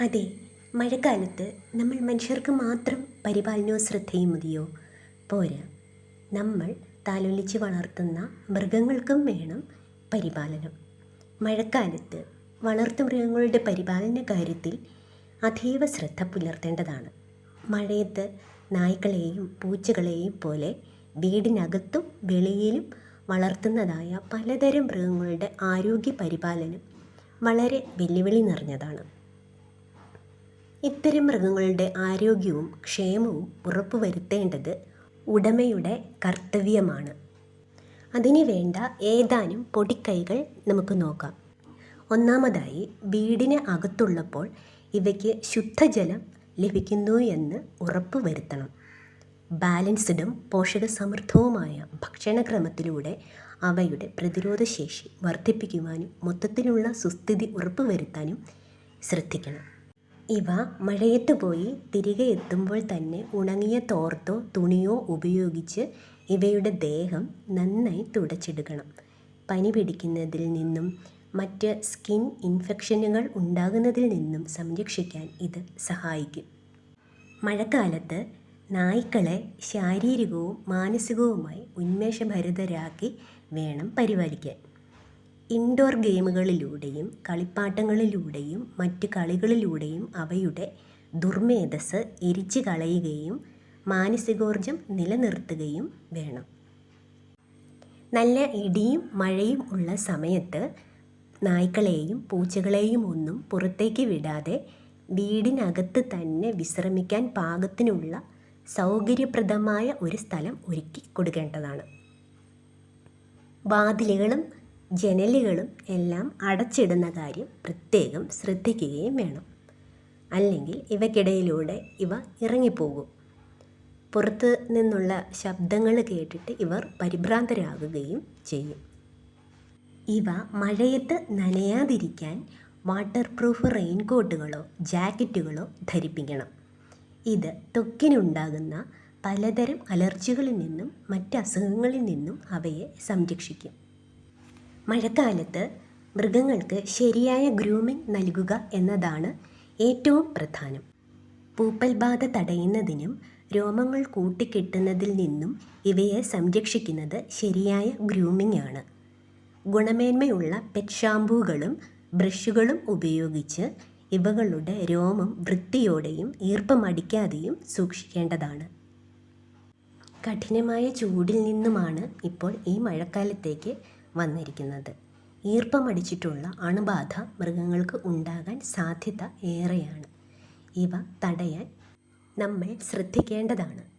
അതെ മഴക്കാലത്ത് നമ്മൾ മനുഷ്യർക്ക് മാത്രം പരിപാലനവും ശ്രദ്ധയും മതിയോ പോരാ നമ്മൾ താലോലിച്ച് വളർത്തുന്ന മൃഗങ്ങൾക്കും വേണം പരിപാലനം. മഴക്കാലത്ത് വളർത്തുമൃഗങ്ങളുടെ പരിപാലന കാര്യത്തിൽ അതീവ ശ്രദ്ധ പുലർത്തേണ്ടതാണ്. മഴയത്ത് നായ്ക്കളെയും പൂച്ചകളെയും പോലെ വീടിനകത്തും വെളിയിലും വളർത്തുന്നതായ പലതരം മൃഗങ്ങളുടെ ആരോഗ്യ പരിപാലനം വളരെ വെല്ലുവിളി നിറഞ്ഞതാണ്. ഇത്തരം മൃഗങ്ങളുടെ ആരോഗ്യവും ക്ഷേമവും ഉറപ്പുവരുത്തേണ്ടത് ഉടമയുടെ കർത്തവ്യമാണ്. അതിനു വേണ്ട ഏതാനും പൊടിക്കൈകൾ നമുക്ക് നോക്കാം. ഒന്നാമതായി വീടിന് അകത്തുള്ളപ്പോൾ ഇവയ്ക്ക് ശുദ്ധജലം ലഭിക്കുന്നു എന്ന് ഉറപ്പുവരുത്തണം. ബാലൻസ്ഡും പോഷകസമൃദ്ധവുമായ ഭക്ഷണക്രമത്തിലൂടെ അവയുടെ പ്രതിരോധശേഷി വർദ്ധിപ്പിക്കുവാനും മൊത്തത്തിലുള്ള സുസ്ഥിതി ഉറപ്പുവരുത്താനും ശ്രദ്ധിക്കണം. ഇവ മഴയത്ത് പോയി തിരികെ എത്തുമ്പോൾ തന്നെ ഉണങ്ങിയ തോർത്തോ തുണിയോ ഉപയോഗിച്ച് ഇവയുടെ ദേഹം നന്നായി തുടച്ചെടുക്കണം പനി പിടിക്കുന്നതിൽ നിന്നും മറ്റ് സ്കിൻ ഇൻഫെക്ഷനുകൾ ഉണ്ടാകുന്നതിൽ നിന്നും സംരക്ഷിക്കാൻ ഇത് സഹായിക്കും. മഴക്കാലത്ത് നായ്ക്കളെ ശാരീരികവും മാനസികവുമായി ഉന്മേഷഭരിതരാക്കി വേണം പരിപാലിക്കാൻ. ഇൻഡോർ ഗെയിമുകളിലൂടെയും കളിപ്പാട്ടങ്ങളിലൂടെയും മറ്റ് കളികളിലൂടെയും അവയുടെ ദുർമേധസ് എരിച്ചു കളയുകയും മാനസികോർജം നിലനിർത്തുകയും വേണം. നല്ല ഇടിയും മഴയും ഉള്ള സമയത്ത് നായ്ക്കളെയും പൂച്ചകളെയും ഒന്നും പുറത്തേക്ക് വിടാതെ വീടിനകത്ത് തന്നെ വിശ്രമിക്കാൻ പാകത്തിനുള്ള സൗകര്യപ്രദമായ ഒരു സ്ഥലം ഒരുക്കി കൊടുക്കേണ്ടതാണ്. വാതിലുകളും ജനലുകളും എല്ലാം അടച്ചിടുന്ന കാര്യം പ്രത്യേകം ശ്രദ്ധിക്കുകയും വേണം. അല്ലെങ്കിൽ ഇവയ്ക്കിടയിലൂടെ ഇവ ഇറങ്ങിപ്പോകും. പുറത്ത് നിന്നുള്ള ശബ്ദങ്ങൾ കേട്ടിട്ട് ഇവർ പരിഭ്രാന്തരാകുകയും ചെയ്യും. ഇവ മഴയത്ത് നനയാതിരിക്കാൻ വാട്ടർ പ്രൂഫ് റെയിൻകോട്ടുകളോ ജാക്കറ്റുകളോ ധരിപ്പിക്കണം. ഇത് ത്വക്കിനുണ്ടാകുന്ന പലതരം അലർജികളിൽ നിന്നും മറ്റ് അസുഖങ്ങളിൽ നിന്നും അവയെ സംരക്ഷിക്കും. മഴക്കാലത്ത് മൃഗങ്ങൾക്ക് ശരിയായ ഗ്രൂമിംഗ് നൽകുക എന്നതാണ് ഏറ്റവും പ്രധാനം. പൂപ്പൽ ബാധ തടയുന്നതിനും രോമങ്ങൾ കൂട്ടിക്കെട്ടുന്നതിൽ നിന്നും ഇവയെ സംരക്ഷിക്കുന്നത് ശരിയായ ഗ്രൂമിംഗ് ആണ്. ഗുണമേന്മയുള്ള പെറ്റ് ഷാമ്പൂകളും ബ്രഷുകളും ഉപയോഗിച്ച് ഇവകളുടെ രോമം വൃത്തിയോടെയും ഈർപ്പമടിക്കാതെയും സൂക്ഷിക്കേണ്ടതാണ്. കഠിനമായ ചൂടിൽ നിന്നുമാണ് ഇപ്പോൾ ഈ മഴക്കാലത്തേക്ക് വന്നിരിക്കുന്നത്. ഈർപ്പമടിച്ചിട്ടുള്ള അണുബാധ മൃഗങ്ങൾക്ക് ഉണ്ടാകാൻ സാധ്യത ഏറെയാണ്. ഇവ തടയാൻ നമ്മൾ ശ്രദ്ധിക്കേണ്ടതാണ്.